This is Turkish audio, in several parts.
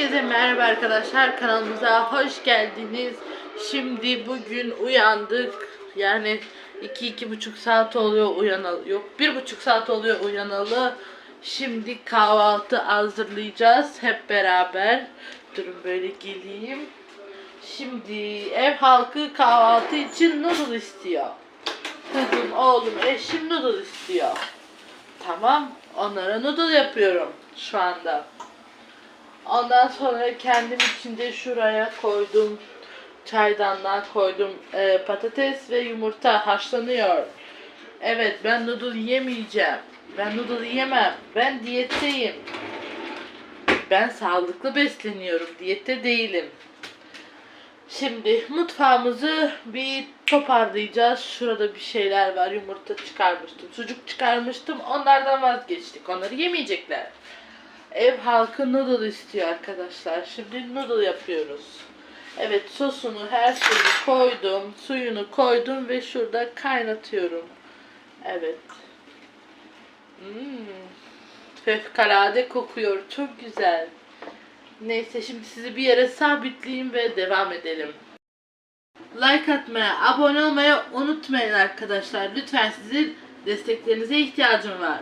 Herkese merhaba arkadaşlar kanalımıza hoş geldiniz. Şimdi bugün uyandık. Yani iki iki buçuk saat oluyor uyanalı. Yok bir buçuk saat oluyor uyanalı. Şimdi kahvaltı hazırlayacağız hep beraber. Durun böyle geleyim. Şimdi ev halkı kahvaltı için noodle istiyor. Kızım, oğlum, eşim noodle istiyor. Tamam, onlara noodle yapıyorum şu anda. Ondan sonra kendim içinde şuraya koydum. Çaydanlığa koydum e, patates ve yumurta haşlanıyor. Evet ben noodle yemeyeceğim. Ben noodle yemem. Ben diyetteyim. Ben sağlıklı besleniyorum. Diyette değilim. Şimdi mutfağımızı bir toparlayacağız. Şurada bir şeyler var. Yumurta çıkarmıştım. Sucuk çıkarmıştım. Onlardan vazgeçtik. Onları yemeyecekler. Ev halkı noodle istiyor arkadaşlar. Şimdi noodle yapıyoruz. Evet sosunu her şeyi koydum. Suyunu koydum ve şurada kaynatıyorum. Evet. Hmm. Fevkalade kokuyor. Çok güzel. Neyse şimdi sizi bir yere sabitleyeyim ve devam edelim. Like atmaya, abone olmayı unutmayın arkadaşlar. Lütfen sizin desteklerinize ihtiyacım var.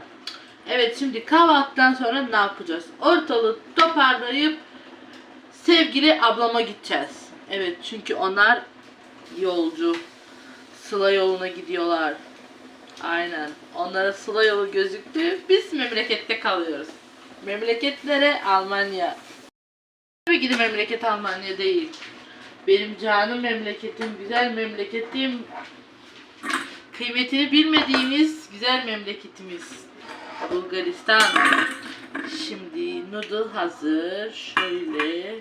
Evet şimdi kahvaltıdan sonra ne yapacağız? Ortalığı toparlayıp sevgili ablama gideceğiz. Evet çünkü onlar yolcu. Sıla yoluna gidiyorlar. Aynen. Onlara sıla yolu gözüktü. Biz memlekette kalıyoruz. Memleketlere Almanya. Tabii ki de memleket Almanya değil. Benim canım memleketim, güzel memleketim. Kıymetini bilmediğimiz güzel memleketimiz. Bulgaristan. Şimdi noodle hazır. Şöyle.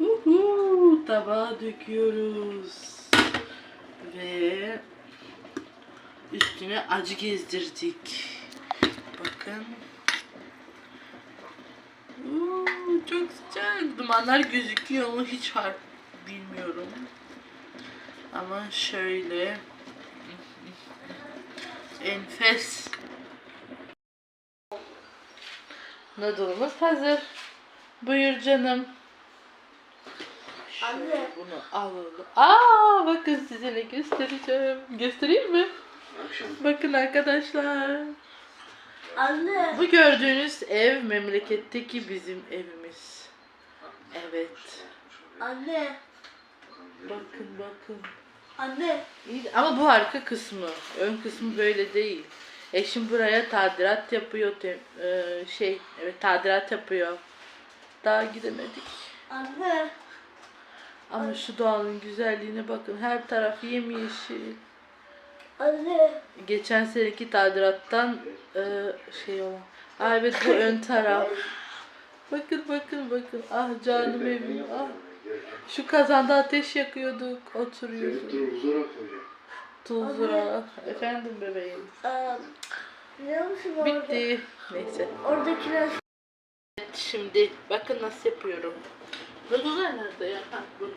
Uhu, tabağa döküyoruz. Ve üstüne acı gezdirdik. Bakın. Uuu, çok sıcak. Dumanlar gözüküyor mu hiç fark bilmiyorum. Ama şöyle enfes Noodle'ımız hazır. Buyur canım. Şöyle Anne. bunu alalım. Aa bakın size ne göstereceğim. Göstereyim mi? Bakın arkadaşlar. Anne. Bu gördüğünüz ev memleketteki bizim evimiz. Evet. Anne. Bakın bakın. Anne. İyi, ama bu arka kısmı. Ön kısmı böyle değil. Eşim buraya tadilat yapıyor. e, şey, evet tadilat yapıyor. Daha gidemedik. Anne. Ama şu doğanın güzelliğine bakın. Her taraf yemyeşil. Anne. Geçen seneki tadilattan e, şey olan. Aa, evet bu ön taraf. Bakın bakın bakın. Ah canım evim. Ah. Şu kazanda ateş yakıyorduk. Oturuyorduk. Tuzla. Efendim bebeğim. Aa, biliyor musun orada? Bitti. Neyse. Oradakiler Evet, şimdi bakın nasıl yapıyorum. Noodle'lar nerede ya? Ha, burada.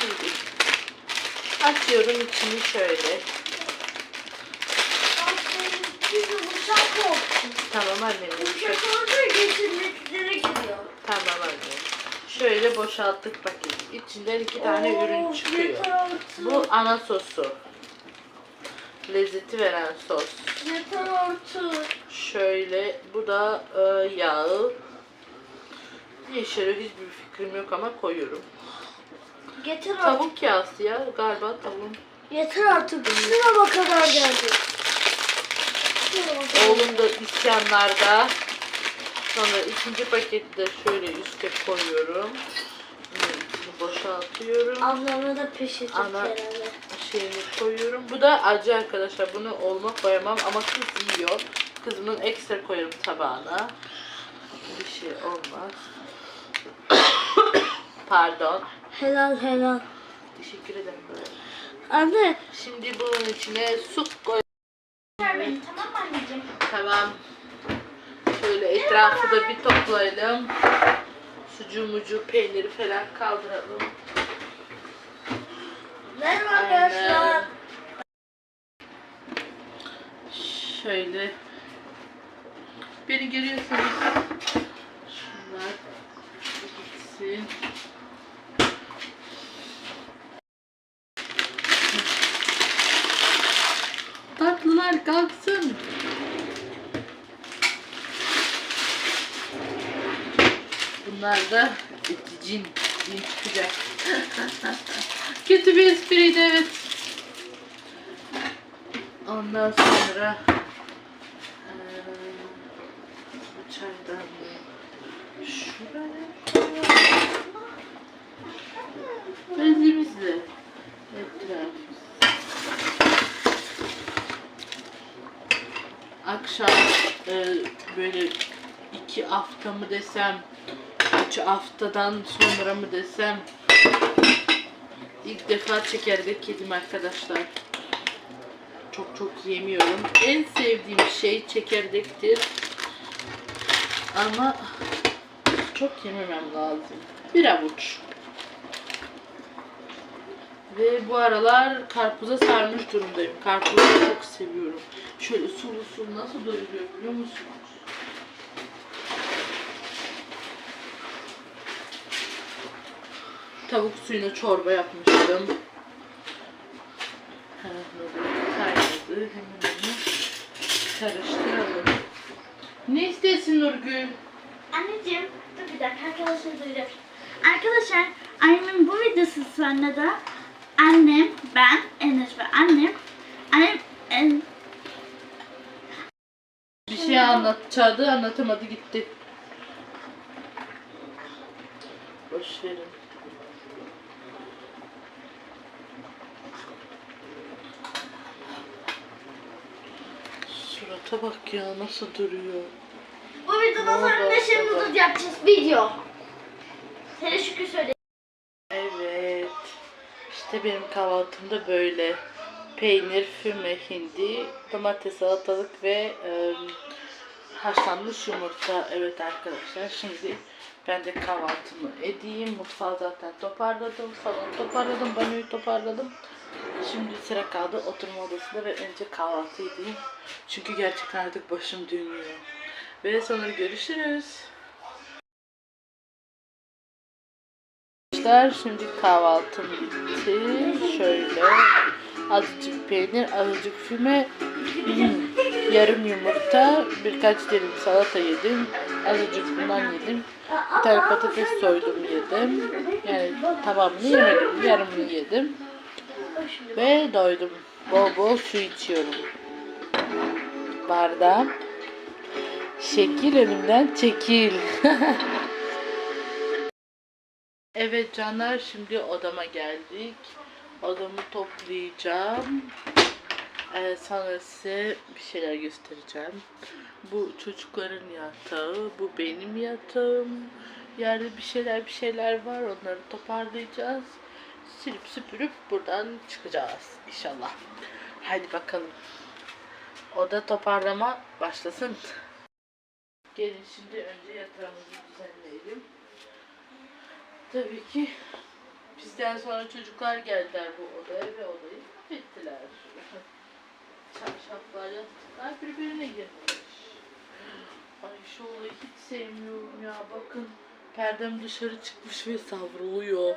Şimdi açıyorum içini şöyle. Çünkü uçak. Tamam annem. Uçak orada geçirmeklere gidiyor. Tamam annem. Şöyle boşalttık paketi. İçinden iki tane Oo, ürün çıkıyor. Bu ana sosu. Lezzeti veren sos. Yeter artık. Şöyle bu da e, yağı. Yeşili hiçbir fikrim yok ama koyuyorum. Yeter artık. Tavuk yağısı ya galiba tavuğun. Yeter artık. Şurama kadar geldi. Şurama kadar. Oğlum da isyanlarda. Sonra ikinci paketi de şöyle üste koyuyorum. İçini boşaltıyorum. Ablamla da peşecek Ana- herhalde. Şeyini koyuyorum. Bu da acı arkadaşlar. Bunu olma koyamam ama kız yiyor. Kızımın ekstra koyarım tabağına. Bir şey olmaz. Pardon. Helal helal. Teşekkür ederim. Anne. Şimdi bunun içine su koy. Tamam mı anneciğim? Tamam. Etrafı da bir toplayalım. Sucumucu, peyniri falan kaldıralım. Merhaba arkadaşlar. Şöyle. Beni görüyorsunuz. Şunlar gitsin. Tatlılar kalksın. Bunlar da cin. Cin çıkacak. Kötü bir espriydi evet. Ondan sonra bu çaydan şuraya bezimizle etraf akşam e, böyle iki hafta mı desem üç haftadan sonra mı desem ilk defa çekirdek yedim arkadaşlar. Çok çok yemiyorum. En sevdiğim şey çekirdektir. Ama çok yememem lazım. Bir avuç. Ve bu aralar karpuza sarmış durumdayım. Karpuzu çok seviyorum. Şöyle sulu sulu nasıl doyuruyor biliyor musunuz? Tavuk suyuna çorba yapmıştım. Hemen böyle kaynadı. Hemen onu karıştıralım. Ne istesin Nurgül? Anneciğim dur bir dakika arkadaşlar duyacak. Arkadaşlar annemin bu videosu sonra da annem, ben, Enes ve annem annem en, Bir şey anlatacaktı, anlatamadı gitti. Boş verin. Surata bak ya nasıl duruyor. bu videodan sonra neşe baba. noodle yapacağız video. Sana şükür söyle. Evet. İşte benim kahvaltımda böyle. Peynir, füme, hindi, domates, salatalık ve e, haşlanmış yumurta. Evet arkadaşlar şimdi ben de kahvaltımı edeyim. Mutfağı zaten toparladım. Salonu toparladım. Banyoyu toparladım. Şimdi sıra kaldı oturma odasında ve önce kahvaltı edeyim. Çünkü gerçekten artık başım dönüyor. Ve sonra görüşürüz. Arkadaşlar şimdi kahvaltım bitti. Şöyle azıcık peynir, azıcık füme, yarım yumurta, birkaç dilim salata yedim. Azıcık bundan yedim. Bir tane patates soydum yedim. Yani tamamını yemedim. Yarımını yedim. Ve doydum. Bol bol su içiyorum. Bardağım. Şekil önümden çekil. Evet canlar şimdi odama geldik. Odamı toplayacağım. Ee, sonra size bir şeyler göstereceğim. Bu çocukların yatağı, bu benim yatağım. Yerde bir şeyler bir şeyler var onları toparlayacağız. Silip süpürüp buradan çıkacağız inşallah. Hadi bakalım. Oda toparlama başlasın. Gelin şimdi önce yatağımızı düzenleyelim. Tabii ki bizden sonra çocuklar geldiler bu odaya ve odayı mahvettiler. Çarşaflar, yastıklar birbirine girmiş. Ay şu olayı hiç sevmiyorum ya. Bakın perdem dışarı çıkmış ve savruluyor.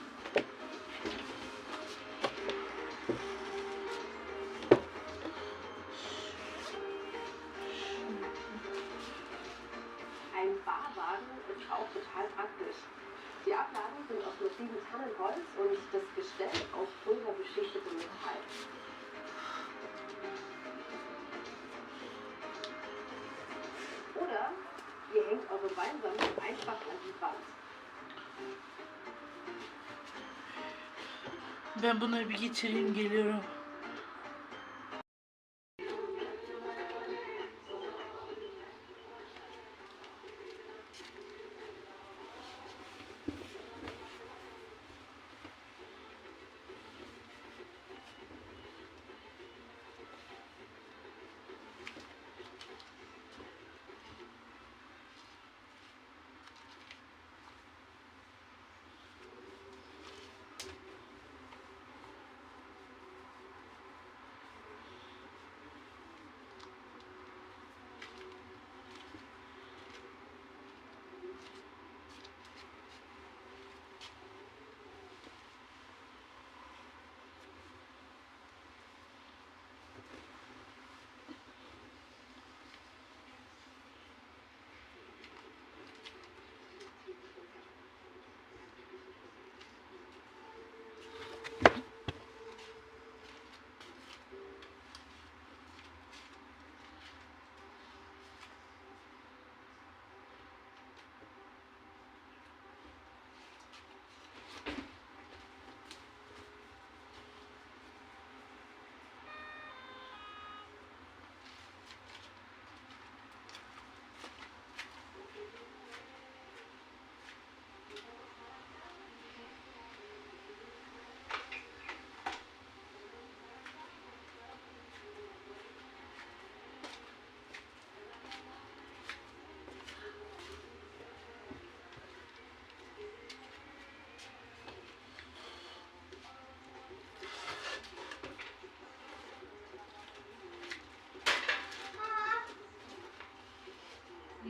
bunları bir geçireyim geliyorum.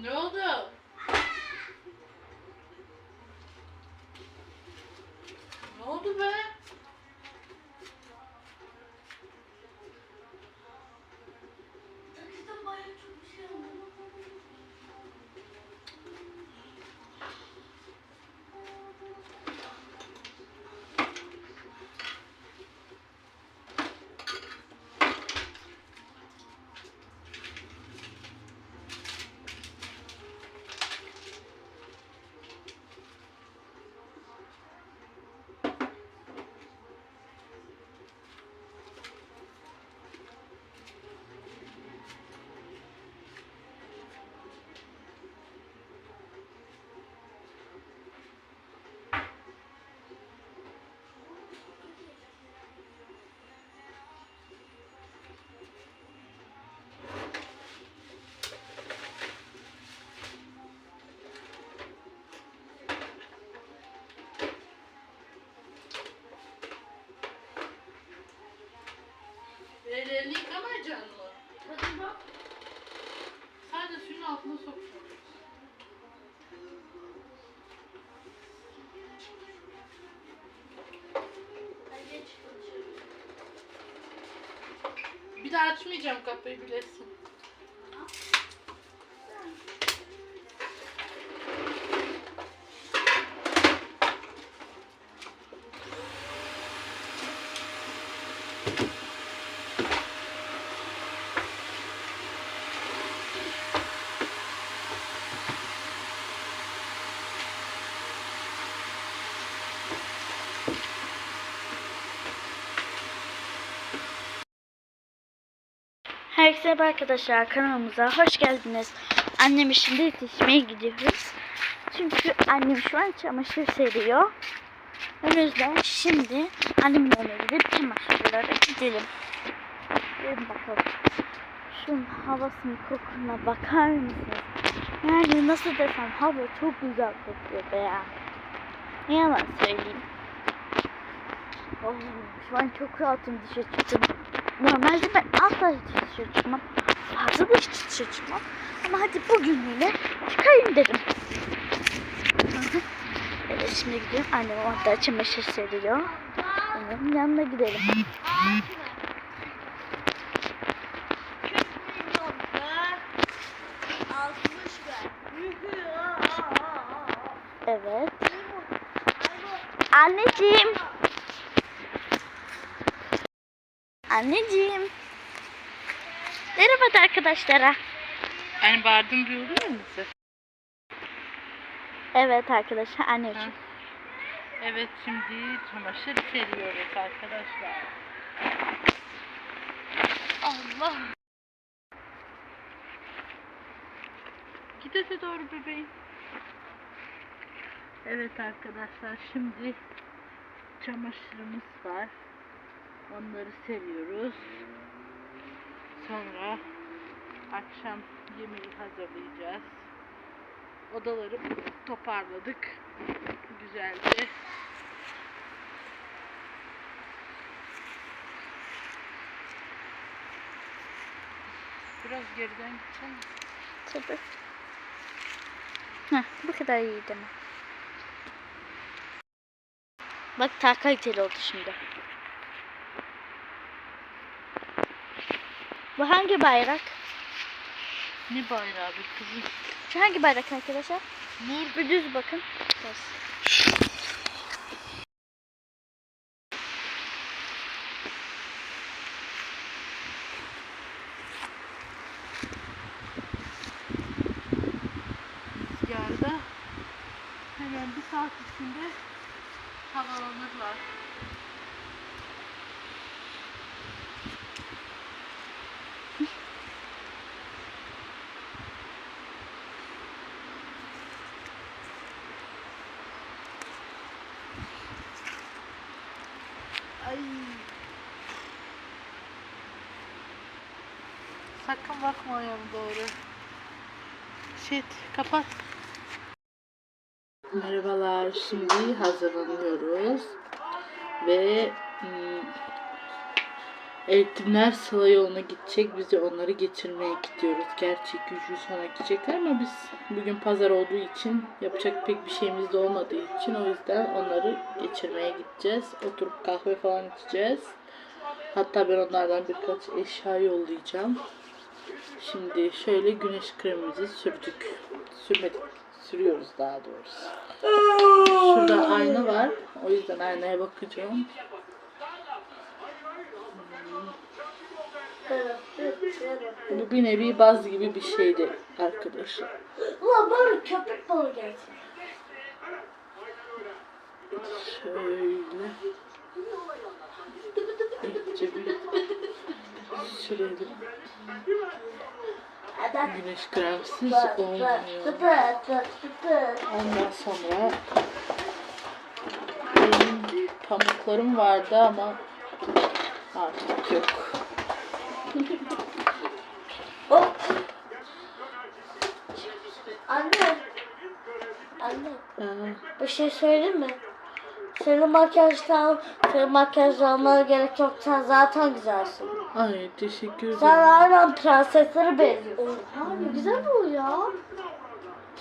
No, no. Ellerini yıkamayacaksın mı? Hadi bak. Sadece suyun altına sokacaksın. Bir daha açmayacağım kapıyı bilesin. Herkese merhaba arkadaşlar kanalımıza hoş geldiniz. Annemi şimdi yetişmeye gidiyoruz. Çünkü annem şu an çamaşır seriyor. O yüzden şimdi annemin yanına gidip çamaşırlara gidelim. Gelin bakalım. Şunun havasının kokuna bakar mısınız? Yani nasıl desem hava çok güzel kokuyor be ya. Ne yalan söyleyeyim. Oh, şu an çok rahatım dışarı çıktım. Normalde ben asla hiç dışarı çıkmam. Fazla da hiç dışarı çıkmam. Ama hadi bugünlüğüne çıkayım dedim. evet şimdi gidiyorum. Annem orada çamaşır seriyor. Onun yanına gidelim. Evet. Anneciğim. Anneciğim. Merhaba da arkadaşlara. Yani bağırdım duyuldu mu bize? Evet arkadaşlar anneciğim. Evet şimdi çamaşır seriyoruz arkadaşlar. Allah. Git öte doğru bebeğim. Evet arkadaşlar şimdi çamaşırımız var. Onları seriyoruz. Sonra akşam yemeği hazırlayacağız. Odaları toparladık. Güzelce. Biraz geriden gitsene. Tabii. Heh, bu kadar iyi deme. Bak daha kaliteli oldu şimdi. Bu hangi bayrak? Ne bayrağı bir kızım? Şu hangi bayrak arkadaşlar? Bir düz bakın. Bas. rüzgarda hemen bir saat içinde havalanırlar. Ay. Sakın bakma ayağım doğru. Shit, kapat. Merhabalar, şimdi hazırlanıyoruz ve hmm, Eğitimler Sıla yoluna gidecek. Biz de onları geçirmeye gidiyoruz. Gerçi gücü sonra gidecekler ama biz bugün pazar olduğu için yapacak pek bir şeyimiz de olmadığı için o yüzden onları geçirmeye gideceğiz. Oturup kahve falan içeceğiz. Hatta ben onlardan birkaç eşya yollayacağım. Şimdi şöyle güneş kremimizi sürdük. Sürmedik. Sürüyoruz daha doğrusu. Şurada ayna var. O yüzden aynaya bakacağım. Bu bir nevi baz gibi bir şeydi arkadaşlar. Ulan böyle köpek balığı gelsin. Şöyle. İyice bir sürelim. Güneş kremsiz olmuyor. Ondan sonra benim pamuklarım vardı ama artık yok. Hop. Anne. Anne. Aa, Bir şey söyleyeyim mi? Senin makyajdan, senin makyaj almana gerek yok. Sen zaten güzelsin. ay teşekkür Sen ederim. aynen prenseslere benziyorsun. Ne güzel bu ya.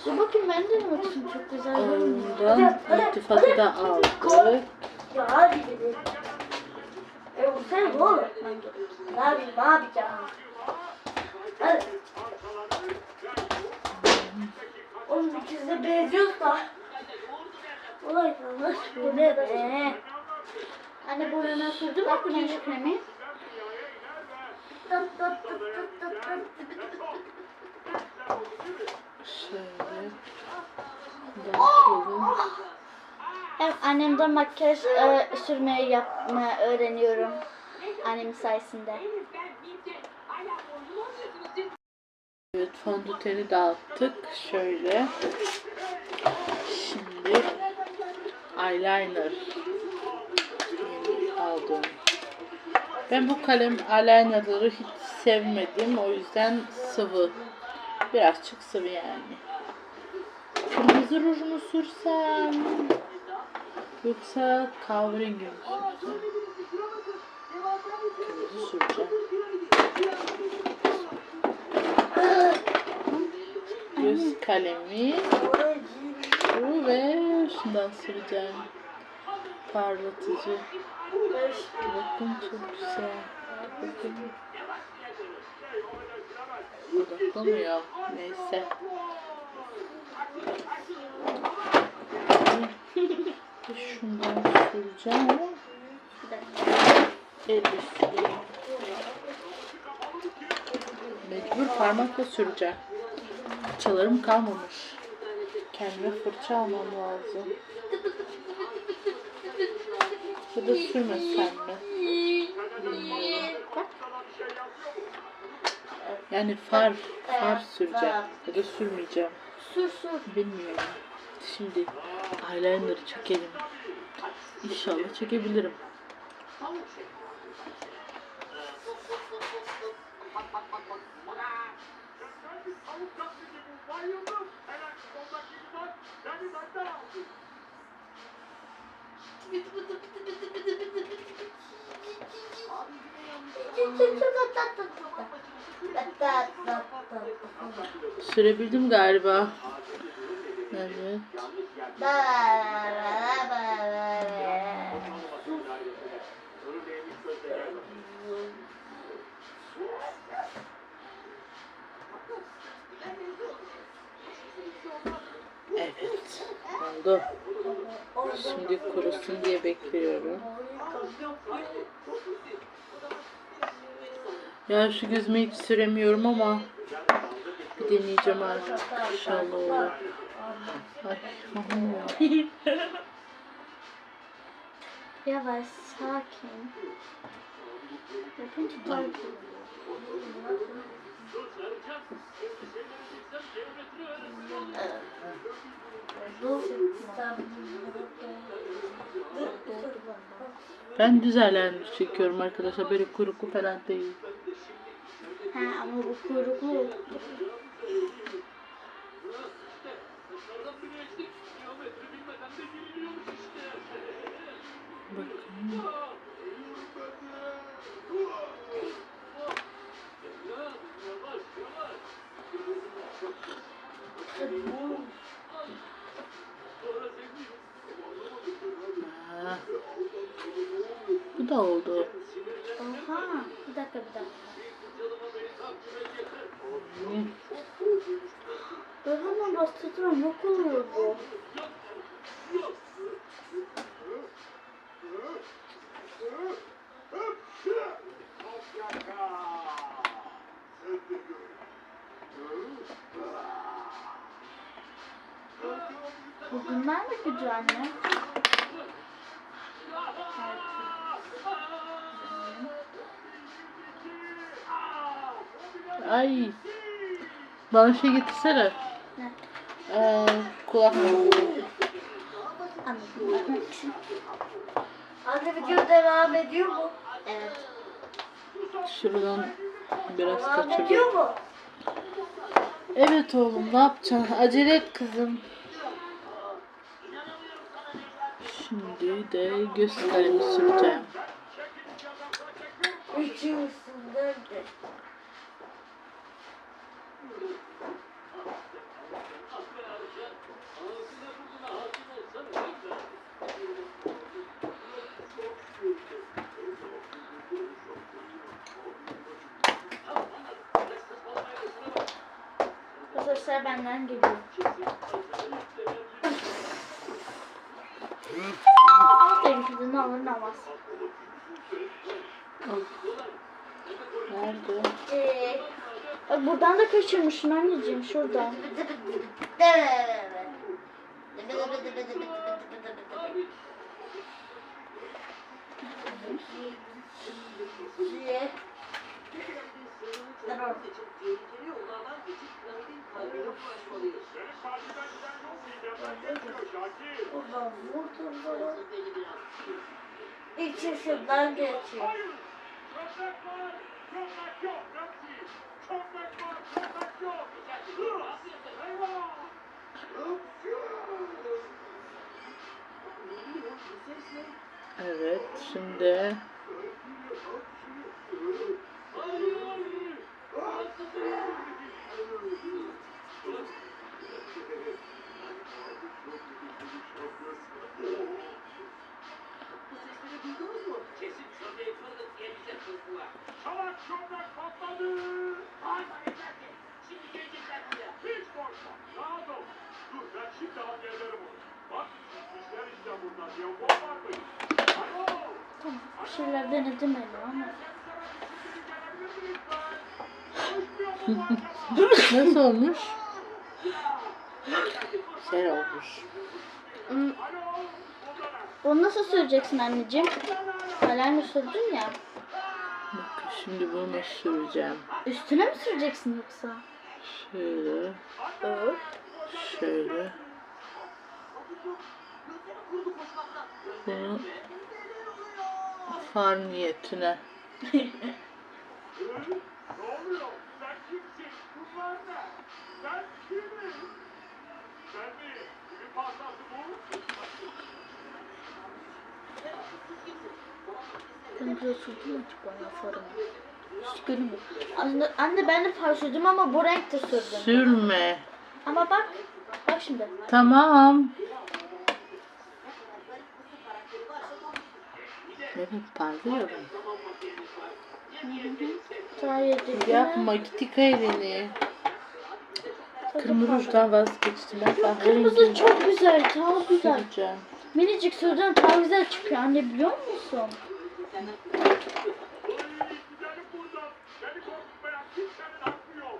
Dur bakayım ben de denemek istiyorum. Çok güzel Ondan iltifatı da aldık. Ya hadi gidelim. E bu sen oğlum. Ne yapayım ne yapacağım? Hadi. Oğlum ikisi de benziyoruz da. Olay bu ne be? Anne boyuna sürdün mü güneş kremi? Tıt tıt tıt tıt tıt tıt. Şöyle. Bakalım. Evet, annemden makyaj e, sürmeyi yapma öğreniyorum. Annemin sayesinde. Evet fondöteni dağıttık. Şöyle. Şimdi eyeliner aldım. Ben bu kalem eyelinerları hiç sevmedim. O yüzden sıvı. Birazcık sıvı yani. Kırmızı ruj mu sürsem? Yoksa kahverengi mi sürsem? Kırmızı süreceğim. Göz kalemi. Ve şundan süreceğim. Parlatıcı. Bakın çok güzel. Bakın. Odaklamıyor. Neyse. Şundan süreceğim ama elle. Mecbur parmakla süreceğim. Fırçalarım kalmamış. Kendime fırça almam lazım. Ya da sürmesem mi? Yani far, far süreceğim. Ya da sürmeyeceğim. Sür sür. Bilmiyorum. Şimdi eyeliner'ı çekelim. İnşallah çekebilirim. Sürebildim galiba. Evet. Evet. Oldu. Şimdi kurusun diye bekliyorum. Ya şu gözüme hiç süremiyorum ama bir deneyeceğim artık. İnşallah olur. Ay. Yavaş, sakin. Yapınca Ben düz eyeliner çekiyorum arkadaşlar. Böyle kuruklu falan değil. Ha ama bu kuyruklu. Bakın. Bastırdım yok oluyor bu. Bugünler mi gücü anne? Ay. Bana şey getirsene. Ee. Anladım. Anne video devam ediyor mu? Evet. Şuradan biraz Devam kaçırdım. mu? Evet oğlum ne yapacaksın? Acele et kızım. Şimdi de göz kalemi süreceğim. Üçüncüsün nerede? Sesler benden geliyor. Benimki ne olur ne olmaz. Nerede? Ee, bak buradan da kaçırmışım anneciğim şuradan. Ulan vurdum bana. İç yaşından. Evet şimdi Çolak çömlek patladı. Şeyler denedim ama. nasıl olmuş? Güzel olmuş. Hmm, Onu nasıl süreceksin anneciğim? Kalemle sürdün ya. Bak şimdi bunu süreceğim. Üstüne mi süreceksin yoksa? Şöyle, Evet. şöyle. Bunu far niyetine. Ne oluyor? Sen kimsin? Bunlar ne? Sen kimsin? Sen mi? Kimin pastası bu? Ben güzel sürdüm ya farımı? Hiç görünmüyor. Anne, anne ben de far sürdüm ama bu renkte sürdüm. Sürme. Ama bak. Bak şimdi. Tamam. Evet parlıyorum. Sayede. Yapma git elini. Kırmızı rujdan vazgeçtim. Ben Kırmızı çok güzel. Daha güzel. süreceğim. Minicik sürdüğün daha güzel çıkıyor anne biliyor musun? Gidelim buradan. Beni korkutmayan kimsenin hakkı yok.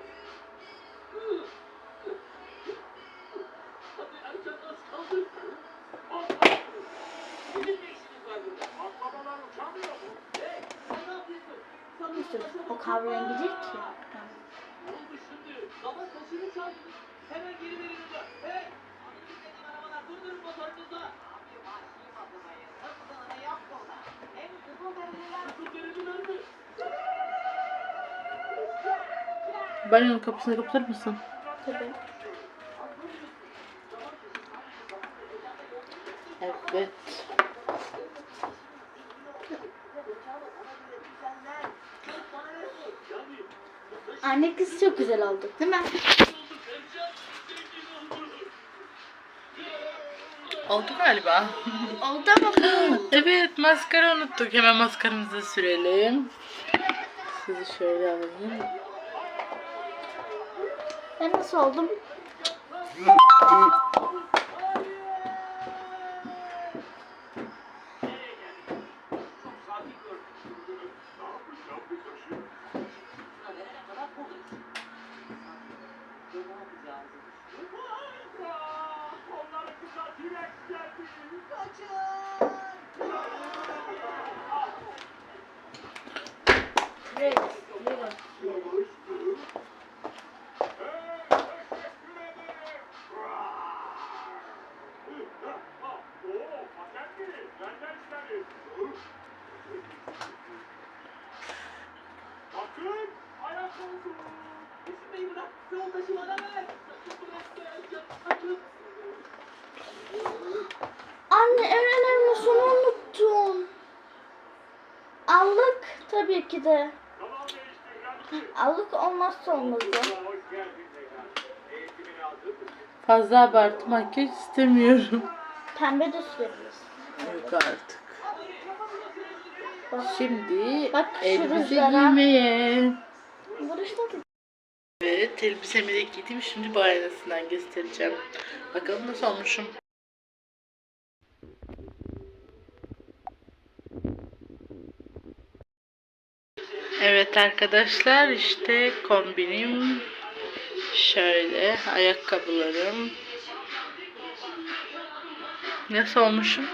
Akrabalar uçamıyor mu? İşte o kahverengi değil ki. Hemen geri verin onu. Hey! Anladın arabalar durdurun motorunuzu. Banyonun kapısını kapatır mısın? Tabii. Evet. Anne kız çok güzel olduk değil mi? Oldu galiba. Oldu ama bu. evet maskara unuttuk. Hemen maskaramızı sürelim. Sizi şöyle alayım. Ben nasıl oldum? Tabii ki de. Allık olmazsa mı? Fazla abartı makyaj istemiyorum. Pembe de sürebiliriz. Yok artık. Bak, Şimdi Bak şu elbise rüzgara. giymeye. Buruşta bir Evet elbisemi de giydim. Şimdi bu aynasından göstereceğim. Bakalım nasıl olmuşum. Evet arkadaşlar işte kombinim şöyle ayakkabılarım. Nasıl olmuşum